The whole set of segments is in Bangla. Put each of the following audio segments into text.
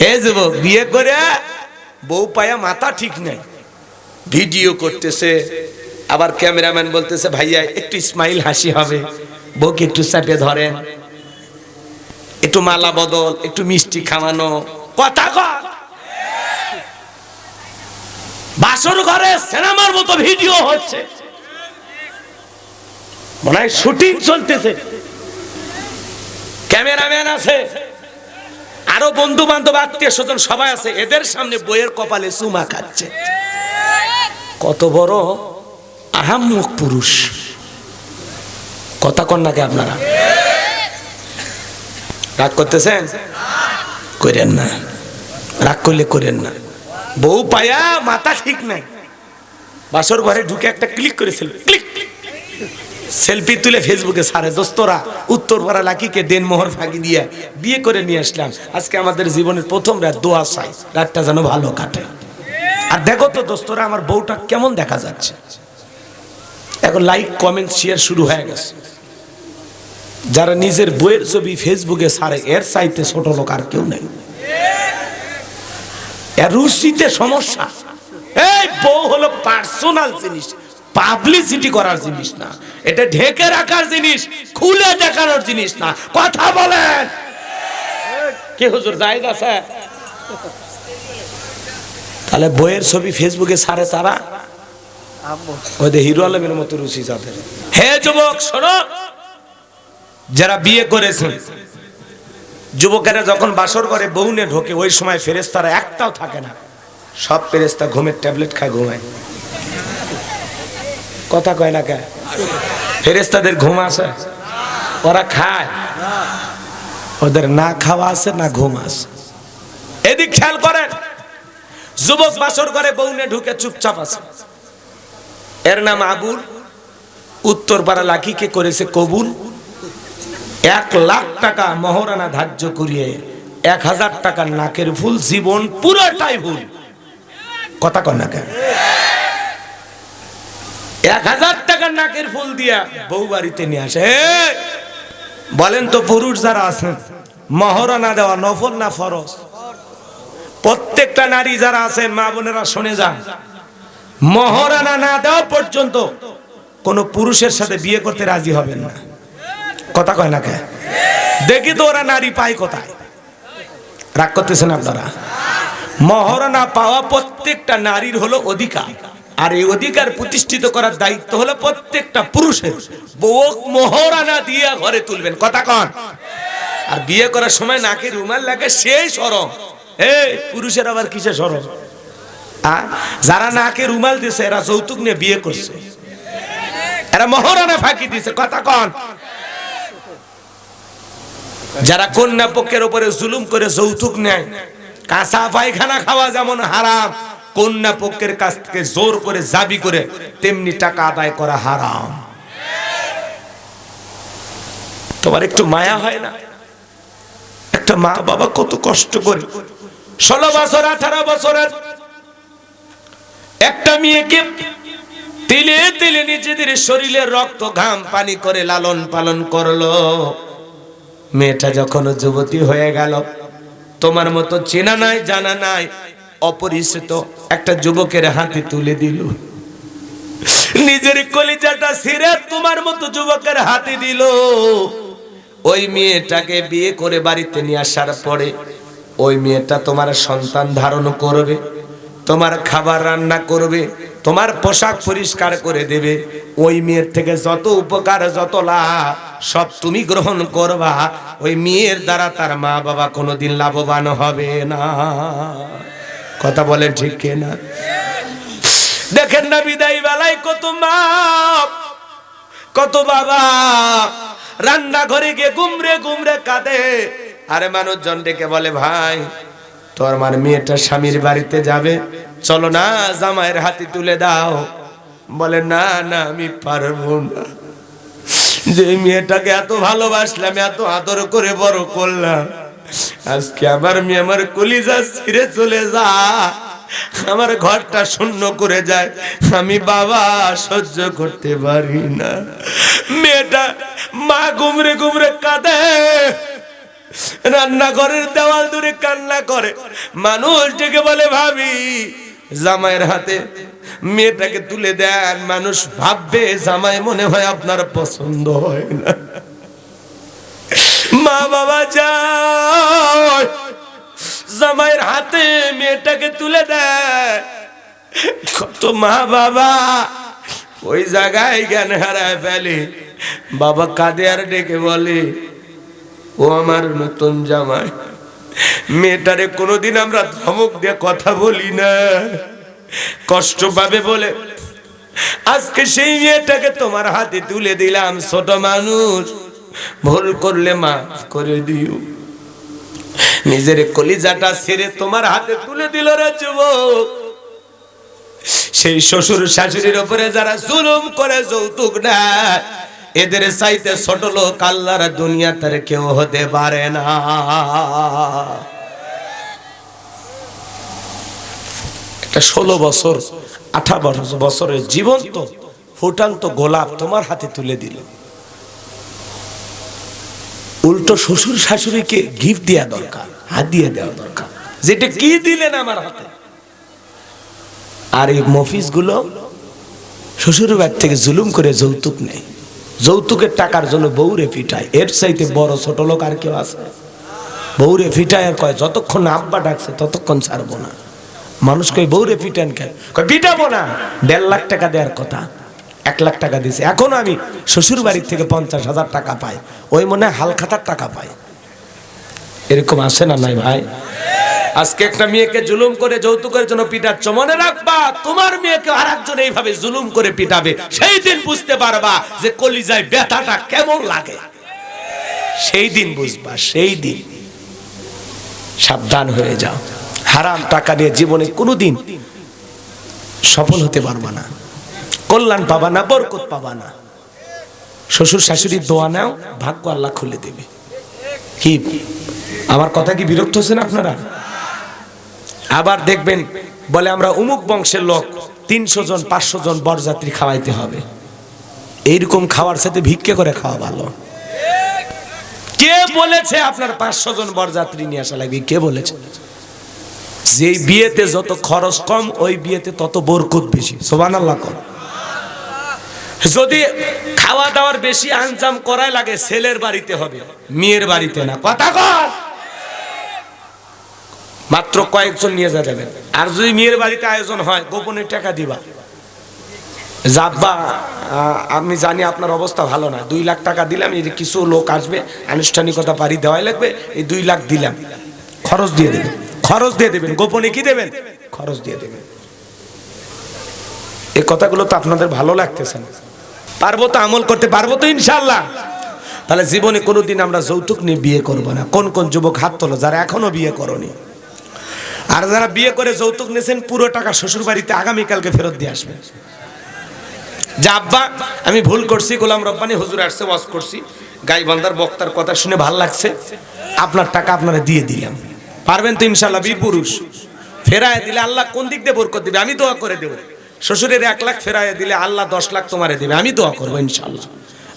হে যুবক, বিয়ে করে বউ পায়া মাথা ঠিক নাই। ভিডিও করতেছে, আবার ক্যামেরাম্যান বলতেছে, ভাইয়া, একটু স্মাইল হাসি হবে। বউকে একটু চাপে ধরেন। একটু মালা বদল, একটু মিষ্টি খাওয়ানো। কথা কর বাসর ঘরে সিনেমার মতো ভিডিও হচ্ছে। মনে হয় শুটিং চলতেছে। ক্যামেরাম্যান আছে। আরও বন্ধু বান্ধব আত্মীয় স্বজন সবাই আছে, এদের সামনে বইয়ের কপালে চুমা খাচ্ছে। কত বড় আহাম্মক পুরুষ। কথা কন নাকি আপনারা? রাগ করতেছেন? করেন না। রাগ করলে করেন না। বউ পায়া মাথা ঠিক নাই। বাসর ঘরে ঢুকে একটা ক্লিক করেছিল। ক্লিক। সেলফি তুলে ফেসবুকে, সারে দোস্তরা, উত্তর পাড়া লাকিকে দেন মোহর ফাঁকি দিয়ে বিয়ে করে নিয়ে আসলাম। আজকে আমাদের জীবনের প্রথম রাত, দোয়া চাই, রাতটা যেন ভালো কাটে। আর দেখো তো দোস্তরা, আমার বউটা কেমন দেখা যাচ্ছে। এখন লাইক কমেন্ট শেয়ার শুরু হয়ে গেছে। যারা নিজের বইয়ের ছবি ফেসবুকে সারে, এর চাইতে ছোট লোক আর কেউ নেই। রুচিতে সমস্যা। এই বউ হলো পার্সোনাল জিনিস। পাবলিসিটি করার জিনিস না। এটা ঢেকে রাখার জিনিস খুলে দেখানোর জিনিস না। কথা বলেন। কে হুজুর জায়গা আছে? তাহলে বইয়ের ছবি ফেসবুকে ছাড়ে তারা? ওদের হিরো আলমের মতো রুচি যাদের। হে যুবক শোনো। যারা বিয়ে করেছেন যুবকেরা যখন বাসর করে বউনে ঢোকে ওই সময় ফেরেস্তারা একটাও থাকে না। সব ফেরেস্তা ঘুমের ট্যাবলেট খায় ঘুমায়। কথা কয় না কে? ফেরেস্তাদের ঘুম আসে। ওরা খায়। ওদের না খাওয়া আছে, না ঘুম আছে। এদিক খেয়াল করেন, যুবক বাসর করে বউনে ঢুকে চুপচাপ আছে। এর নাম আবুল, উত্তর পাড়া লাকিকে করেছে কবুল। এক লাখ টাকা মহারানা ধার্য করিয়ে এক হাজার টাকার নাকের ফুল জীবন পুরোটাই ভুল। কথা কন না কেন এক হাজার টাকার নাকের ফুল দিয়া বউ বাড়িতে নিয়ে আসে। বলেন তো পুরুষ যারা আছেন মহারানা দেওয়া নফল না ফরজ? প্রত্যেকটা নারী যারা আছেন মা বোনেরা শুনে যান। মহারানা না দেওয়া পর্যন্ত কোন পুরুষের সাথে বিয়ে করতে রাজি হবেন না। কথা কয় না কে? দেখি তো ওরা নারী পায় কোথায়। রাগ করতেছেন আপনারা? মহারানা পাওয়া প্রত্যেকটা নারীর হলো অধিকার। আর এই অধিকার প্রতিষ্ঠিত করার দায়িত্ব হলো প্রত্যেকটা পুরুষের। বউ মহারানা দিয়ে ঘরে তুলবেন, কথা কন। আর বিয়ে করার সময় নাকে রুমাল লাগে, সেই সরম। এই, পুরুষের আবার কিসে সরম? যারা নাকে রুমাল দিছে, এরা যৌতুক নিয়ে বিয়ে করছে। এরা মহারানা ফাঁকি দিছে, কথা কন। যারা কন্যা পক্ষের উপরে জুলুম করে যৌতুক নেয়, কাঁচা পায়খানা খাওয়া যেমন হারাম কন্যা পক্ষের কাছ থেকে জোর করে জাবি করে তেমনি টাকা আদায় করা হারাম। তোমার একটু মায়া হয় না? একটা মা বাবা কত কষ্ট করে। ষোলো বছর, আঠারো বছরের একটা মেয়েকে তিলে তিলে নিজেদের শরীরের রক্ত, ঘাম, পানি করে লালন পালন করল। মেয়েটা যখন যুবতী হয়ে গেল, তোমার মতো চেনা নাই, জানা নাই অপরিচিত একটা যুবকের হাতে তুলে দিল। নিজের কলিজাটা ছিঁড়ে তোমার মতো যুবকের হাতে দিল। ওই মেয়েটাকে বিয়ে করে বাড়িতে নিয়ে আসার পরে ওই মেয়েটা তোমার সন্তান ধারণ করবে, তোমার খাবার রান্না করবে, তোমার পোশাক পরিষ্কার করে দেবে। ওই মেয়ের থেকে যত উপকার, যত লাভ, সব তুমি গ্রহণ করবা। ওই মেয়ের দ্বারা তার মা বাবা কোনোদিন লাভবান হবে না। কথা বলেন ঠিক কে না দেখেন না বিদায় বেলায় কত মা, কত বাবা রান্না ঘরে গিয়ে গুমরে গুমরে কাঁদে। আরে মানুষজন ডেকে বলে, ভাই, তোর আমার মেয়েটা স্বামীর বাড়িতে যাবে। চলো না, জামাইয়ের হাতে তুলে দাও। বলে, না না, আমি পারব না। যে মেয়েটাকে এত ভালোবাসলাম, এত আদর করে বড় করলাম আজকে আমার মেয়ে আমার কলিজা ছিঁড়ে চলে যা আমার ঘরটা শূন্য করে যায়। আমি বাবা সহ্য করতে পারি না। মেয়েটা মা গুমরে গুমরে কাঁদে। রান্নাঘরের দেওয়াল দূরে কান্না করে। মানুষ ডেকে বলে, ভাবি, জামাইয়ের হাতে মেয়েটাকে তুলে দেন। মানুষ ভাববে, জামাই মনে হয় আপনার পছন্দ হয় না। মা বাবা যায়। জামাইয়ের হাতে মেয়েটাকে তুলে দেয়। কত মা বাবা। ওই জায়গায় জ্ঞান হারায় ফেলে। বাবা কাঁদে আর ডেকে বলে, ও আমার নতুন জামাই, মেয়েটারে কোনোদিন আমরা ধমক দিয়ে কথা বলি না। কষ্ট পাবে বলে, আজকে সেই মেয়েটাকে তোমার হাতে তুলে দিলাম ছোট মানুষ। ভুল করলে মাফ করে দিও। নিজের কলিজাটা ছেড়ে তোমার হাতে তুলে দিল রে যুবক। সেই শ্বশুর শাশুড়ির উপরে যারা জুলুম করে যৌতুক নেয়, এদের চাইতে ছোট লোক আল্লাহর দুনিয়া তার কেউ হতে পারে না। একটা ষোলো বছর, আঠারো বছরের জীবন্ত ফুটান্ত গোলাপ তোমার হাতে তুলে দিল। উল্টো শ্বশুর শাশুড়িকে গিফট দেওয়া দরকার, হাত দিয়ে দেওয়া দরকার। যেটা কি দিলেন আমার হাতে? আর এই মফিসগুলো শ্বশুর বাড়ি থেকে জুলুম করে যৌতুক নেই যৌতুকের টাকার জন্য বউরে পিটায় এর চাইতে বড় ছোট লোক আর কেউ আছে? বউরে পিটায় আর কয়, যতক্ষণ আব্বা ডাকছে, ততক্ষণ ছাড়বো না। মানুষ কই বউরে পিটান কেন? কয় পিটাবো না। দেড় লাখ টাকা দেওয়ার কথা। এক লাখ টাকা দিছে। এখন আমি শ্বশুর বাড়ির থেকে পঞ্চাশ হাজার টাকা পাই। ওই মনে হালখাতার টাকা পাই। এরকম আসে না নাই ভাই? আজকে একটা মেয়েকে জুলুম করে যৌতুকের জন্য পিটাচ্ছ, মনে রাখবা, তোমার মেয়েকে আর একজন এইভাবে জুলুম করে পিটাবে সেই দিন বুঝতে পারবা যে কলিজায় ব্যথাটা কেমন লাগে। সেই দিন বুঝবা সেই দিন সাবধান হয়ে যাও। হারাম টাকা নিয়ে জীবনে কোনোদিন সফল হতে পারবা না। কল্যাণ পাবা না, বরকত পাবা না। শ্বশুর শাশুড়ির দোয়া নাও, ভাগ্য আল্লাহ খুলে দেবে। কি? আমার কথা কি বিরক্ত হচ্ছেন আপনারা? আবার দেখবেন, বলে আমরা উমুক বংশের লোক, তিনশো জন, পাঁচশো জন বরযাত্রী খাওয়াইতে হবে। এইরকম খাওয়ার সাথে ভিক্ষে করে খাওয়া ভালো। কে বলেছে আপনার পাঁচশো জন বরযাত্রী নিয়ে আসা লাগবে? কে বলেছে? যে বিয়েতে যত খরচ কম, ওই বিয়েতে তত বরকত বেশি। সোবান আল্লাহ কম যদি খাওয়া দাওয়ার বেশি আঞ্জাম করাই লাগে, ছেলের বাড়িতে হবে, মেয়ের বাড়িতে না। কথা কর! মাত্র কয়েকজন নিয়ে যা যাবেন। আর যদি মেয়ের বাড়িতে আয়োজন হয়, গোপনে টাকা দিবা। যাব্বা আমি জানি আপনার অবস্থা ভালো না। দুই লাখ টাকা দিলাম এই কিছু লোক আসবে, আনুষ্ঠানিকতা পারি দেওয়াই লাগবে, এই দুই লাখ দিলাম। খরচ দিয়ে দেবেন। খরচ দিয়ে দেবেন। গোপনে কি দেবেন? খরচ দিয়ে দেবেন। এই কথাগুলো তো আপনাদের ভালো লাগতেছে না। পারব তো আমল করতে পারব তো ইনশাল্লাহ তাহলে জীবনে কোনোদিন আমরা যৌতুক নিয়ে বিয়ে করব না। কোন কোন যুবক হাত তোলো, যারা এখনও বিয়ে করনি। আর যারা বিয়ে করে যৌতুক নিয়েছেন, পুরো টাকা শ্বশুর বাড়িতে আগামীকালকে ফেরত দিয়ে আসবেন যা আব্বা, আমি ভুল করছি, গোলাম রব্বানি হুজুর আসছে, ওয়াজ করছি। গাইবান্দার বক্তার কথা শুনে ভালো লাগছে। আপনার টাকা আপনারা দিয়ে দিলাম। পারবেন তো ইনশাল্লাহ বীর পুরুষ। ফেরায় দিলে আল্লাহ কোন দিক দিয়ে বরকত দিবে? আমি দোয়া করে দেবো। শ্বশুরের এক লাখ ফেরায় দিলে আল্লাহ দশ লাখ তোমারে দেবে। আমি দোয়া করব ইনশাল্লাহ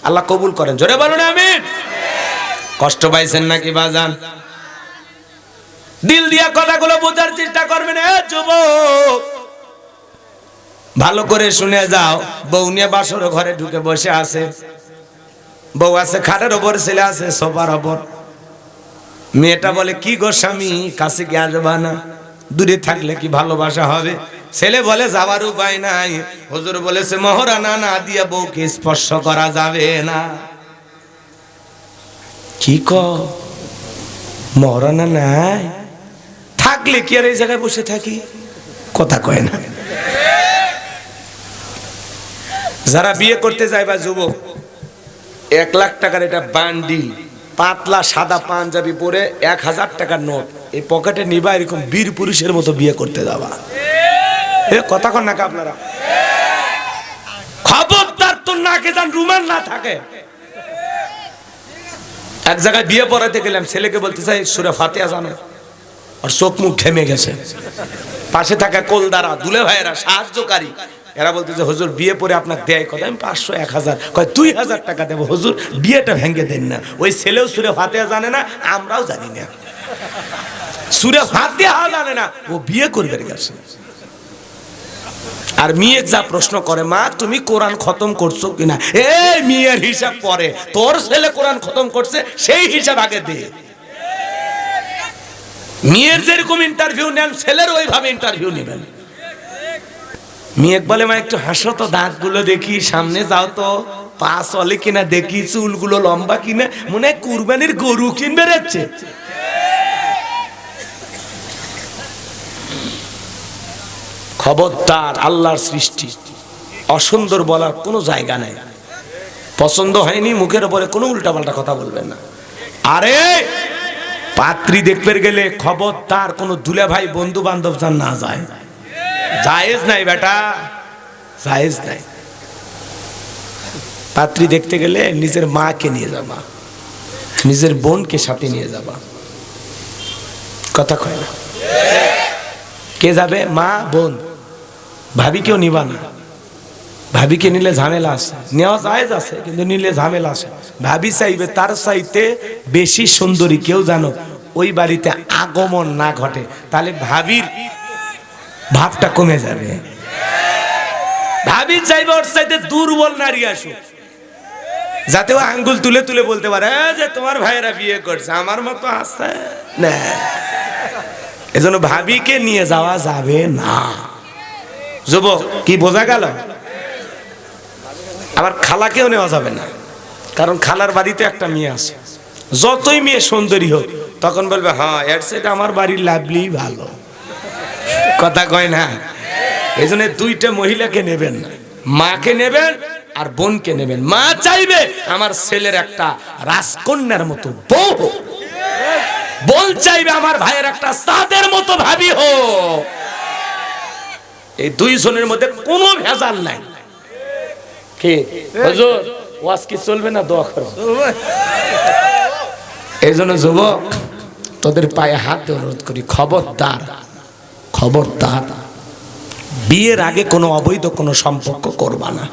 আল্লাহ কবুল করেন। জোরে বলুন আমি কষ্ট পাইছেন নাকি বাজান? দিল দিয়া কথাগুলো বোঝার চেষ্টা করবেন ভালো করে শুনে যাও। বউ নিয়ে বাসর ঘরে ঢুকে বসে আছে। বউ আছে খাটের ওপর, ছেলে আছে সোফার ওপর। মেয়েটা বলে, কি গো স্বামী, কাছে কি আসবা না? দূরে থাকলে কি ভালোবাসা হবে? ছেলে বলে যাবার উপায় নাই। হজুর বলেছে মহারানা না দিয়ে বউকে স্পর্শ করা যাবে না। কি ক? মহারানা নাই? থাকলে কি আর এই জায়গায় বসে থাকি? কথা কয় না। যারা বিয়ে করতে যায় বা যুবক, এক লাখ টাকার এটা বান্ডিল পাতলা সাদা পাঞ্জাবি পরে এক হাজার টাকার নোট, এই পকেটে নিবা এরকম বীর পুরুষের মতো বিয়ে করতে যাবা। এ, কথা কন নাকি আপনারা? খবরদার তোর নাকে যান রুমাল না থাকে। এক জায়গায় বিয়ে পড়াতে গেলাম, ছেলেকে বলতে চাই, সুরে ফাতিয়া জানো? আর চোখ মুখ ঘেমে গেছে। পাশে থাকা কোলদারা, দুলে ভাইয়েরা, সাহায্যকারী। এরা বলতে যে হুজুর, বিয়ে পরে আপনাকে দেয় কথা আমি, পাঁচশো, এক হাজার। কয়, দুই হাজার টাকা দেবো, হুজুর, বিয়েটা ভেঙে দেন না। ওই ছেলেও সুরে ফাতেহা জানে না, আমরাও জানি না। সুরে ফাতেহা জানে না, ও বিয়ে করবে গেছে। আর মেয়ে যা প্রশ্ন করে, মা, তুমি কোরআন খতম করছ কিনা? এই মেয়ের হিসাব পরে। তোর ছেলে কোরআন খতম করছে, সেই হিসাব আগে দে। মেয়ের যেরকম ইন্টারভিউ নেন, ছেলের ওইভাবে ইন্টারভিউ নেবেন। মেয়ে বলে, মা, একটু হাসো তো, দাঁতগুলো দেখি, সামনে যাও তো। পা চলে কিনা দেখি, চুলগুলো লম্বা কিনা, মনে হয় কুরবানির গরু কিনবে যাচ্ছে খবরদার, আল্লাহর সৃষ্টি। অসুন্দর বলার কোনো জায়গা নাই। পছন্দ হয়নি, মুখের উপরে কোনো উল্টাপাল্টা কথা বলবেন না। আরে, পাত্রী দেখতে গেলে খবরদার, কোনো দুলে ভাই বন্ধু বান্ধব যান না যায়। জায়েজ নাই বেটা, জায়েজ নাই। পাত্রী দেখতে গেলে নিজের মাকে নিয়ে যাবা, নিজের বোনকে সাথে নিয়ে যাবা। কথা কয় না? কে যাবে? মা, বোন। ভাবি কেউ নিবা না। ভাবিকে নিলে ঝামেলা আছে। নেওয়া জায়েজ আছে, কিন্তু নিলে ঝামেলা আছে। ভাবি চাইবে, তার চাইতে বেশি সুন্দরী কেউ জানো, ওই বাড়িতে আগমন না ঘটে। তাহলে ভাবির ভাবটা কমে যাবে। ভাবি চাইবে, ওর চাইতে দুর্বল নারী আসুক। যাতে ও আঙ্গুল তুলে তুলে বলতে পারে যে তোমার ভাইয়েরা বিয়ে করছে, আমার মতো আছে? না। এজন্য ভাবিকে নিয়ে যাওয়া যাবে না। যুবক, কি বোঝা গেল? আবার খালাকেও নেওয়া যাবে না। কারণ খালার বাড়িতে একটা মেয়ে আছে। যতই মেয়ে সুন্দরী হোক, তখন বলবে হ্যাঁ এর আমার বাড়ির লাভলি ভালো। কথা কয় না? এই জন্য দুইটা মহিলাকে নেবেন মাকে নেবেন আর বোনকে নেবেন। মা চাইবে আমার ছেলের একটা রাজকন্যার মতো বউ হোক। বোন চাইবে আমার ভাইয়ের একটা সাদের মতো ভাবি হো এই দুই জনের মধ্যে কোনো ভেজাল নাই। কি? হুজুর ওয়াজ কি চলবে না দোয়া করো? এই জন্য যুবক তোদের পায়ে হাত অনুরোধ করি খবরদার খবরদার। বিয়ের আগে কোনো অবৈধ কোনো সম্পর্ক করবা না।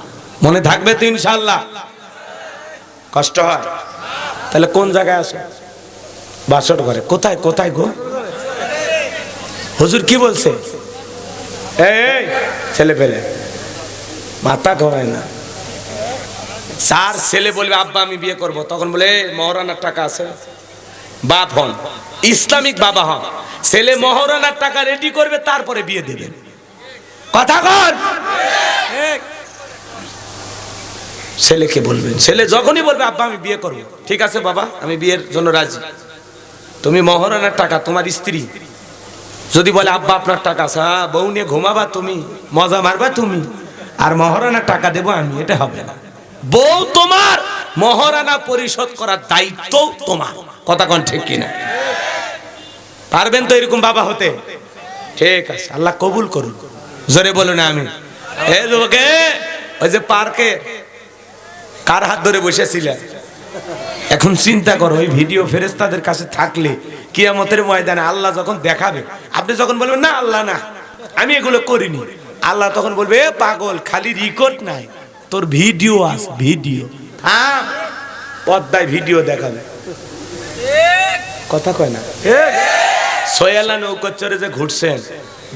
মনে থাকবে তো ইনশাল্লাহ কষ্ট হয়। তাহলে কোন জায়গায় আসো বাসট ঘরে। কোথায় কোথায় গো? হুজুর কি বলছে? এই ছেলে পেলে। মাথা ধরায় না। চার ছেলে বলবে আব্বা আমি বিয়ে করব। তখন বলে "এই, মহারানার টাকা আছে। বাপ হন ইসলামিক বাবা হন। ছেলে মহারানার টাকা রেডি করবে তারপরে বিয়ে দেবেন কথা কন ছেলেকে বলবেন ছেলে যখনই বলবে আব্বা আমি বিয়ে করব। ঠিক আছে বাবা আমি বিয়ের জন্য রাজি। তুমি মহারানার টাকা তোমার স্ত্রী যদি বলে, আব্বা, আপনার টাকা আছে। হ্যাঁ বউ নিয়ে ঘুমাবা তুমি, মজা মারবা তুমি, আর মহারানার টাকা দেবো আমি, এটা হবে না। বউ তোমার, মহারানা পরিশোধ করার দায়িত্ব তোমার। কথা কোন ঠিক কিনা? পারবেন তো এরকম বাবা হতে? ঠিক আছে, আল্লাহ কবুল করুন জোরে বলুন আমি এ লোকে, ওই যে পার্কে, কার হাত ধরে বসেছিলেন এখন চিন্তা করো, ওই ভিডিও ফেরেস্তাদের কাছে থাকলে কিয়ামতের ময়দানে আল্লাহ যখন দেখাবে, আপনি যখন বলবেন, না, আল্লাহ না। আমি এগুলো করিনি। আল্লাহ তখন বলবে পাগল, খালি রেকর্ড নাই। তোর ভিডিও আস ভিডিও হ্যাঁ পদ্মায় ভিডিও দেখাবে। কথা কয় না? সোয়ালা নৌকা চড়ে যে ঘুরছেন,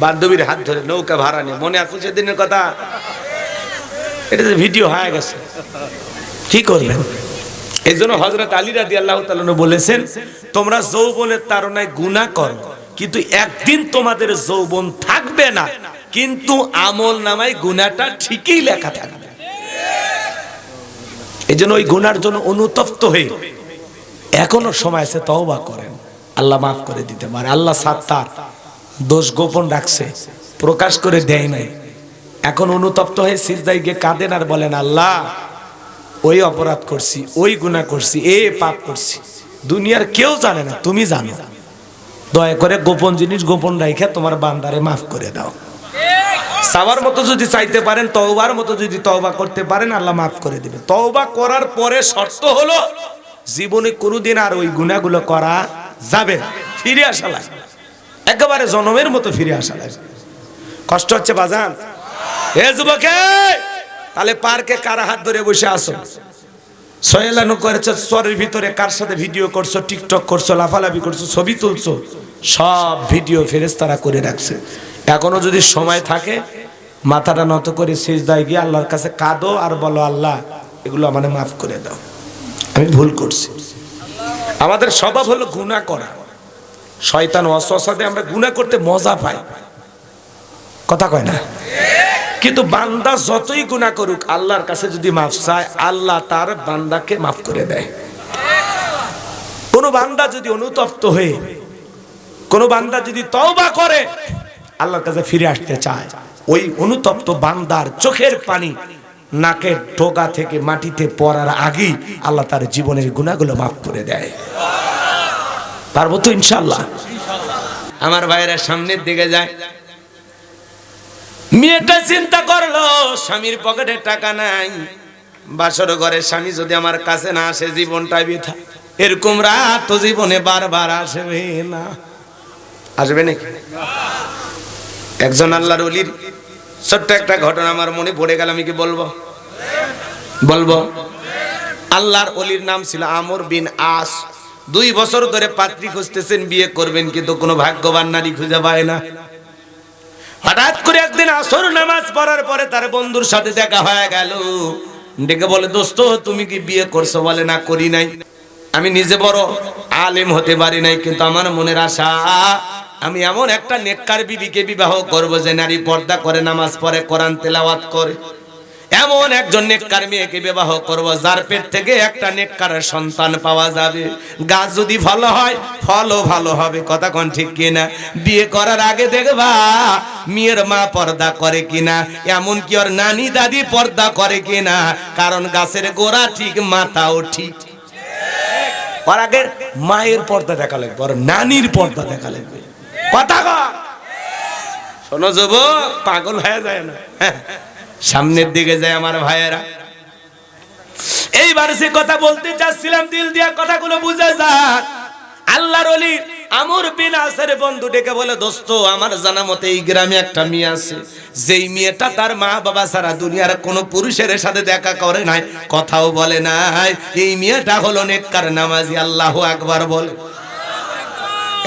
বান্ধবীর হাত ধরে নৌকা ভাড়া নিয়ে, মনে আছে সেদিনের কথা? এটা যে ভিডিও হয়ে গেছে। কি করবেন? এই জন্য হজরত আলী রাদি আল্লাহ বলেছেন, তোমরা যৌবনের তারনায় গুণা করো, কিন্তু একদিন তোমাদের যৌবন থাকবে না, কিন্তু আমল নামায় গুণাটা ঠিকই লেখা থাকবে। এই জন্য ওই গুনার জন্য অনুতপ্ত হয়ে এখনও সময় আছে তওবা করেন। আল্লাহ মাফ করে দিতে পারে। আল্লাহ সাত্তার দোষ গোপন রাখছে, প্রকাশ করে দেয় নাই। এখন অনুতপ্ত হয়ে সিজদাই গিয়ে কাঁদেন আর বলেন, আল্লাহ ওই অপরাধ করছি, ওই গুনাহ করছি, এ পাপ করছি। দুনিয়ার কেউ জানে না, তুমি জানো। দয়া করে গোপন জিনিস গোপন রাইখা তোমার বান্দারে মাফ করে দাও। সাবার মতো যদি চাইতে পারেন, তওবার মতো যদি তওবা করতে পারেন, আল্লাহ মাফ করে দিবে তওবা করার পরে শর্ত হলো, জীবনে কোনোদিন আর ওই গুনাহগুলো করা যাবে না। ফিরে আসা লাগে। একেবারে জনমের মতো ফিরে আসা লাগে। কষ্ট হচ্ছে বাজান? এ যুবকে! তাহলে পার্কে কারা হাত ধরে বসে আসো সয়েলানো করেছে স্বরের ভিতরে কার সাথে ভিডিও করছ টিকটক করছ, লাফালাফি করছ, ছবি তুলছো? সব ভিডিও ফেরেস্তারা করে রাখছে। এখনও যদি সময় থাকে, মাথাটা নত করে শেষ দায় গিয়ে আল্লাহর কাছে কাঁদো আর বলো, আল্লাহ, এগুলো আমাদের মাফ করে দাও। আমি ভুল করছি। আমাদের স্বভাব হলো গুণা করা। শয়তান অসসাদে আমরা গুণা করতে মজা পাই। কথা কয় না? কিন্তু বান্দা যতই গুণা করুক, আল্লাহর কাছে যদি মাফ চায়, আল্লাহ তার বান্দাকে মাফ করে দেয়। কোন বান্দা যদি অনুতপ্ত হয়ে, কোন বান্দা যদি তওবা করে, আল্লাহর কাছে ফিরে আসতে চায়। ওই অনুতপ্ত বান্দার চোখের পানি নাকের টোকা থেকে মাটিতে পড়ার আগেই আল্লাহ তার জীবনের গুণাগুলো মাফ করে দেয়। পারব তো ইনশাল্লাহ আমার ভাইয়েরা সামনের দিকে যায়। মেয়েটা চিন্তা করল, স্বামীর পকেটে টাকা নাই। বাসর ঘরে স্বামী যদি আমার কাছে না আসে, জীবনটা বৃথা। এরকম রাত জীবনে বারবার আসবে না। আসবে নাকি? একজন আল্লাহর অলির ছোট্ট একটা ঘটনা আমার মনে পড়ে গেল, আমি কি বলব? বলব? আল্লাহর অলির নাম ছিল আমর বিন আস। দুই বছর ধরে পাত্রী খুঁজতেছেন, বিয়ে করবেন, কিন্তু কোনো ভাগ্যবান নারী খুঁজে পায় না। হঠাৎ করে একদিন আসর নামাজ পড়ার পরে তার বন্ধুর সাথে দেখা হয়ে গেল। ডেকে বলে, দোস্ত, তুমি কি বিয়ে করছ? বলে, না, করি নাই। আমি নিজে বড় আলেম হতে পারি নাই, কিন্তু আমার মনের আশা, আমি এমন একটা নেককার বিবিকে বিবাহ করব যে নারী পর্দা করে, নামাজ পড়ে, কোরআন তেলাওয়াত করে। এমন একজন নেককার মেয়েকে বিবাহ করব যার পেট থেকে একটা নেককারের সন্তান পাওয়া যাবে। গাছ যদি ভালো হয় ফলও ভালো হবে কথা কোন ঠিক কিনা? বিয়ে করার আগে দেখবা মেয়ের মা পর্দা করে কিনা? এমন কি ওর নানি দাদি পর্দা করে কিনা? কারণ গাছের গোড়া ঠিক মাথাও ঠিক। ওর আগে মায়ের পর্দা দেখা লাগবে ওর নানির পর্দা দেখা লাগবে। কথা শোনো যুবক পাগল হয়ে যায় না। হ্যাঁ, সামনের দিকে যায় আমার ভাইয়েরা। এইবার সে কথা বলতে চাচ্ছিলাম, দিল দিয়া কথাগুলো বুঝে যাক। আল্লাহর অলি আমর বিন আসের বন্ধু ডেকে বলে, দোস্ত, আমার জানা মতে এই গ্রামে একটা মেয়ে আছে। যেই মেয়েটা তার মা বাবা সারা দুনিয়ার কোনো পুরুষের সাথে দেখা করে নাই, কথাও বলে নাই। এই মেয়েটা হলো নেককার নামাজি, আল্লাহ আকবার বলে।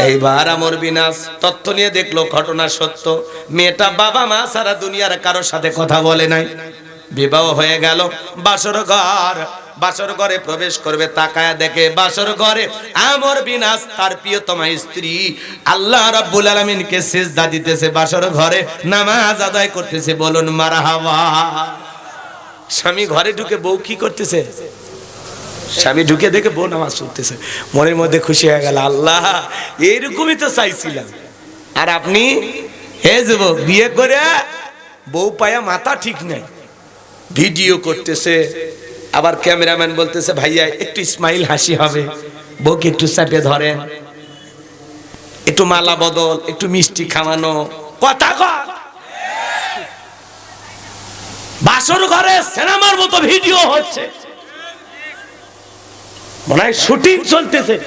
এইবার আমর বিনাশ তথ্য নিয়ে দেখল, ঘটনা সত্য। মেয়েটা বাবা মা সারা দুনিয়ার কারোর সাথে কথা বলে নাই। বিবাহ হয়ে গেল, বাসর ঘর। বাসর ঘরে প্রবেশ করবে, তাকায়া দেখে বাসর ঘরে আমর বিনাশ, তার প্রিয়তমা স্ত্রী। আল্লাহ রাব্বুল আলামিনকে সেজদা দিতেছে বাসর ঘরে, নামাজ আদায় করতেছে, বলুন, মারহাবা। স্বামী ঘরে ঢুকে বউ কি করতেছে? স্বামী ঢুকে দেখে বউ নামাজ শুনতেছে মনের মধ্যে খুশি হয়ে গেল, আল্লাহ, এইরকমই তো চাইছিলাম। আর আপনি হে যুবক, বিয়ে করে বউ পায়া মাথা ঠিক নাই। ভিডিও করতেছে, আবার ক্যামেরাম্যান বলতেছে, ভাইয়া, একটু স্মাইল হাসি হবে। বউকে একটু চাপে ধরেন। একটু মালা বদল, একটু মিষ্টি খাওয়ানো। কথা কর বাসর ঘরে সিনেমার মতো ভিডিও হচ্ছে। মনে হয় শুটিং চলতেছে।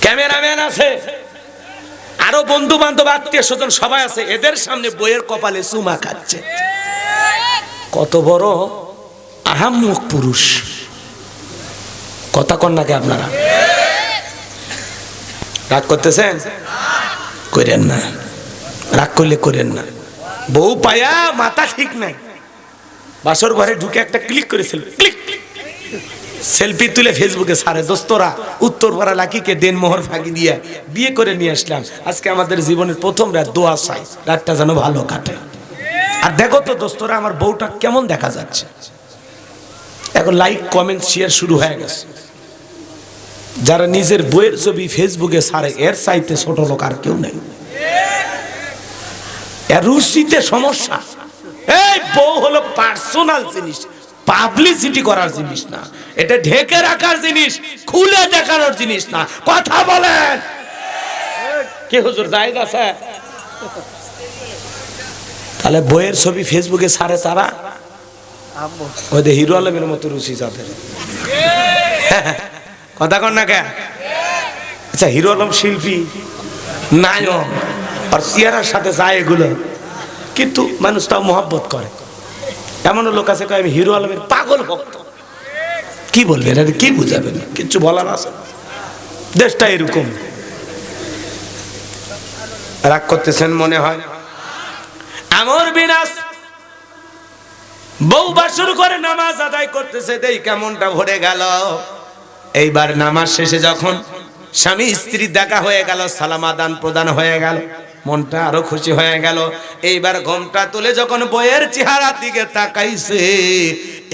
ক্যামেরাম্যান আছে। আরও বন্ধু বান্ধব আত্মীয় স্বজন সবাই আছে। এদের সামনে বইয়ের কপালে চুমা খাচ্ছে। কত বড় আহাম্মক পুরুষ। কথা কন নাকি আপনারা? রাগ করতেছেন? করেন না। রাগ করলে করেন না। বউ পায়া মাথা ঠিক নাই। বাসর ঘরে ঢুকে একটা ক্লিক করেছিল। ক্লিক। সেলফি তুলে ফেসবুকে, সারে দোস্তরা, উত্তর পাড়া লাকিকে দেন মোহর ফাঁকি দিয়ে বিয়ে করে নিয়ে আসলাম। আজকে আমাদের জীবনের প্রথম রাত, দোয়া চাই, রাতটা যেন ভালো কাটে। আর দেখো তো দোস্তরা, আমার বউটা কেমন দেখা যাচ্ছে। এখন লাইক কমেন্ট শেয়ার শুরু হয়ে গেছে। যারা নিজের বইয়ের ছবি ফেসবুকে সারে, এর চাইতে ছোট লোক আর কেউ নেই। রুচিতে সমস্যা। এই বউ হলো পার্সোনাল জিনিস। পাবলিসিটি করার জিনিস না। এটা ঢেকে রাখার জিনিস খুলে দেখানোর জিনিস না। কথা বলেন। কি হুজুর জায়গা আছে? তাহলে বইয়ের ছবি ফেসবুকে সারে তারা? ওদের হিরো আলমের মতো রুচি যাদের। কথা কর না কে? আচ্ছা হিরো আলম শিল্পী নায়ক আর সিয়ারার সাথে যায় এগুলো। কিন্তু মানুষ তাও মহব্বত করে। এমনও লোক আছে আমি হিরো আলমের পাগল ভক্ত। কি বলবেন এটা কি বুঝাবেন কিচ্ছু বলার আছে? দেশটা এরকম। রাগ করতেছেন মনে হয়? আমর বিনাশ বউ শুরু করে নামাজ আদায় করতেছে, দেই কেমনটা ভরে গেল। এইবার নামাজ শেষে যখন স্বামী স্ত্রী দেখা হয়ে গেল, সালাম আদান প্রদান হয়ে গেল। মনটা আরও খুশি হয়ে গেল। এইবার ঘোমটা তুলে যখন বইয়ের চেহারার দিকে তাকাইছে,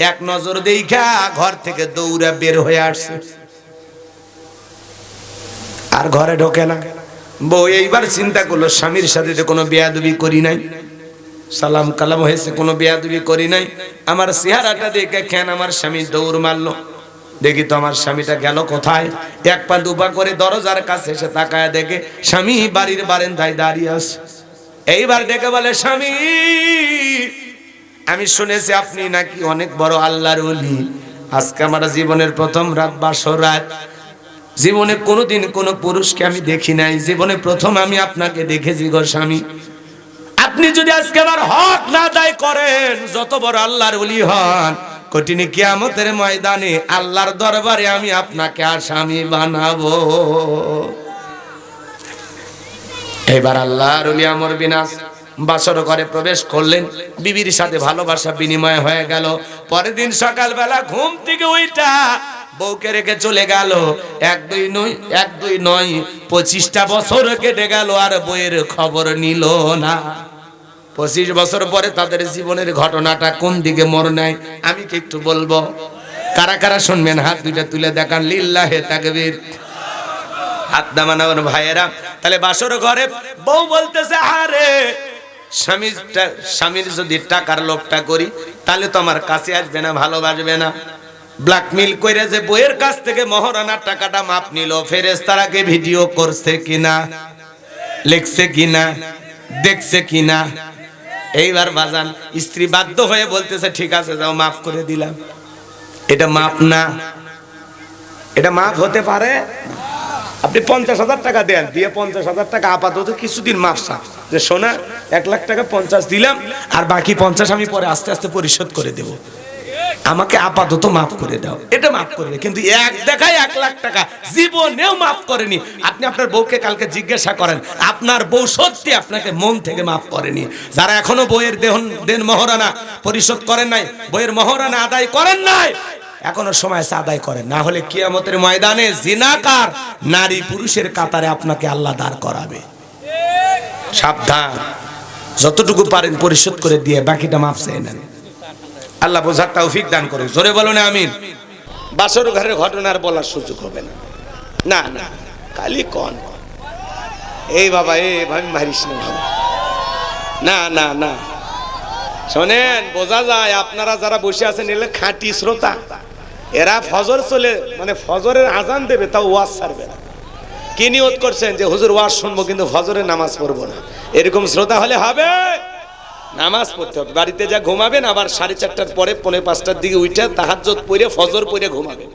এক নজর দেখা ঘর থেকে দৌড়ে বের হয়ে আসছে। আর ঘরে ঢোকে না। বউ এইবার চিন্তা করল, স্বামীর সাথে কোনো বেয়াদবি করি নাই। সালাম কালাম হয়েছে, কোনো বেয়াদবি করি নাই। আমার চেহারাটা দেখে কেন আমার স্বামী দৌড় মারলো? দেখি তো আমার স্বামীটা গেল কোথায়? এক পা দুপা করে দরজার কাছে এসে তাকায় দেখে স্বামী বাড়ির বারেন্দায় দাঁড়িয়ে আছে। এইবার ডেকে বলে, স্বামী, আমি শুনেছি আপনি নাকি অনেক বড় আল্লাহর ওলি। আজকে আমার জীবনের প্রথম রাত বাসর জীবনে কোনোদিন কোনো পুরুষকে আমি দেখি নাই। জীবনে প্রথম আমি আপনাকে দেখেছি গো স্বামী। আপনি যদি আজকে আমার হক না আদায় করেন, যত বড় আল্লাহর ওলি হন কঠিন কিয়ামতের ময়দানে আল্লাহর দরবারে আমি আপনাকে আসামি বানাবো। এবার আল্লাহ ওলি আমর বিনাশ বাসর ঘরে প্রবেশ করলেন। বিবির সাথে ভালোবাসা বিনিময় হয়ে গেল। পরের দিন সকালবেলা ঘুম থেকে ওইটা বউকে রেখে চলে গেল। এক দুই নয়, এক দুই নয়, পঁচিশটা বছর কেটে গেল আর বইয়ের খবর নিল না। পঁচিশ বছর পরে তাদের জীবনের ঘটনাটা কোন দিকে মর নেয়, আমি কি একটু বলব? কারা কারা শুনবেন? হাত দুইটা তুলে দেখান। লিল্লাহে তাকবীর। হাত দামানোর ভাইয়েরা। তাহলে বাসর ঘরে বউ বলতেছে, আরে স্বামীর স্বামীর যদি টাকার লোভটা করি, তাহলে তো আমার কাছে আসবে না, ভালোবাসবে না। ব্ল্যাকমেল কইরা যে বইয়ের কাছ থেকে মহারানার টাকাটা মাপ নিল ফেরেস্তারাকে ভিডিও করছে কিনা, লিখছে কিনা, দেখছে কিনা? এইবার বাজান, স্ত্রী বাধ্য হয়ে বলতেছে, ঠিক আছে, যাও, মাফ করে দিলাম। এটা মাপ না। এটা মাফ হতে পারে, আপনি পঞ্চাশ হাজার টাকা দেন, দিয়ে পঞ্চাশ হাজার টাকা আপাতত কিছুদিন মাপ সাপ যে সোনা, এক লাখ টাকা পঞ্চাশ দিলাম, আর বাকি পঞ্চাশ আমি পরে আস্তে আস্তে পরিশোধ করে দেব। আমাকে আপাতত মাফ করে দাও। এটা মাফ করবে কিন্তু এক দেখায় এক লাখ টাকা। জীবনেও মাফ করেনি। আপনি আপনার বউকে কালকে জিজ্ঞাসা করেন, আপনার বউ সত্যি আপনাকে মন থেকে মাফ করেনি। যারা এখনও বইয়ের দেহন দেন মহারানা পরিশোধ করেন নাই বইয়ের মহারানা আদায় করেন নাই, এখনও সময় আদায় করেন। না হলে কিয়ামতের ময়দানে জিনাকার নারী পুরুষের কাতারে আপনাকে আল্লাহ দাঁড় করাবে। সাবধান। যতটুকু পারেন পরিশোধ করে দিয়ে, বাকিটা মাফ চেয়ে নেন। আল্লাহ বোঝার তৌফিক দান করুক। জোরে বলো না আমিন। বাসর ঘরের ঘটনার বলার সুযোগ হবে না। না না কালি কন। এই বাবা, এই ভাবি মারিস না। না না না। শোনেন, বোঝা যায় আপনারা যারা বসে আছেন, এলে খাঁটি শ্রোতা। এরা ফজর চলে মানে ফজরের আজান দেবে, তাও ওয়াজ ছাড়বে না। কি নিয়ত করছেন যে, হুজুর ওয়াজ শুনব, কিন্তু ফজরের নামাজ পড়ব না। এরকম শ্রোতা হলে হবে? নামাজ পড়তে হবে। বাড়িতে যা ঘুমাবেন, আবার সাড়ে চারটার পরে পনেরো পাঁচটার দিকে উঠে তাহাজ্জত পড়ে, ফজর পড়ে ঘুমাবেন।